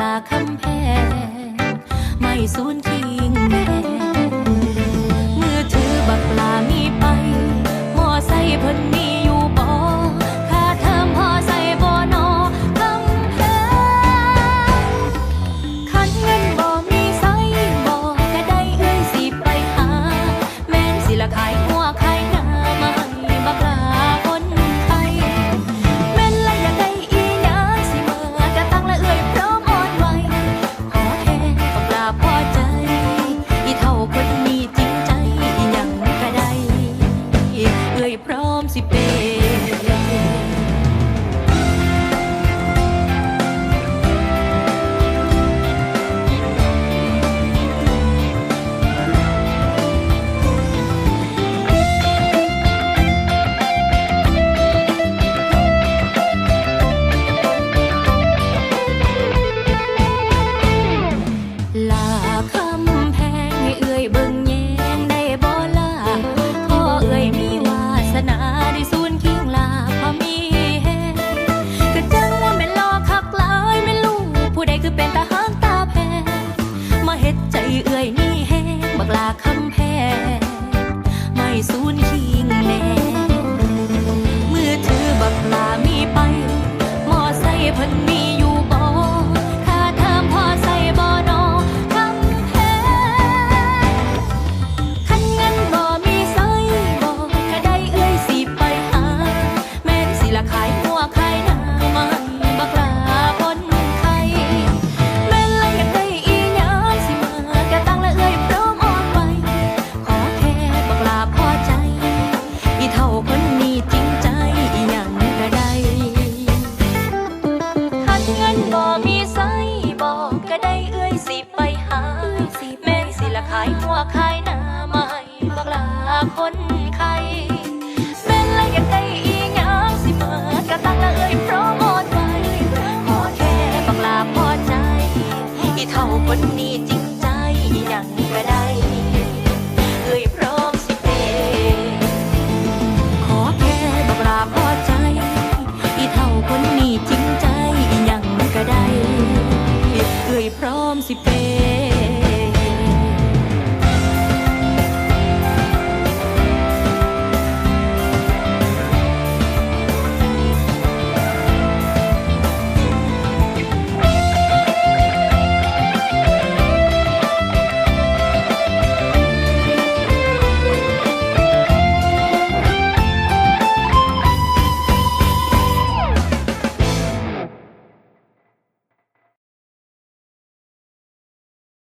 ลาคำแพงไม่สูญที มาเฮ็ดใจเอื่อยนี่แห้งบักลาคำแพงไม่สูญขี้ คนไนแลอยากได้อีหยัสิเปิดกะตังละเอ้ยพราะหมดไว้อแค่บังลาพอใจ อีเท่าคนนี้จริงใจยังก็ไดเอ้ยพร้อมสิเปขอแค่บังลาพอใจ อีเท่าคนนี้จริงใจยังก็ไดเอ้ยพร้อมสิเป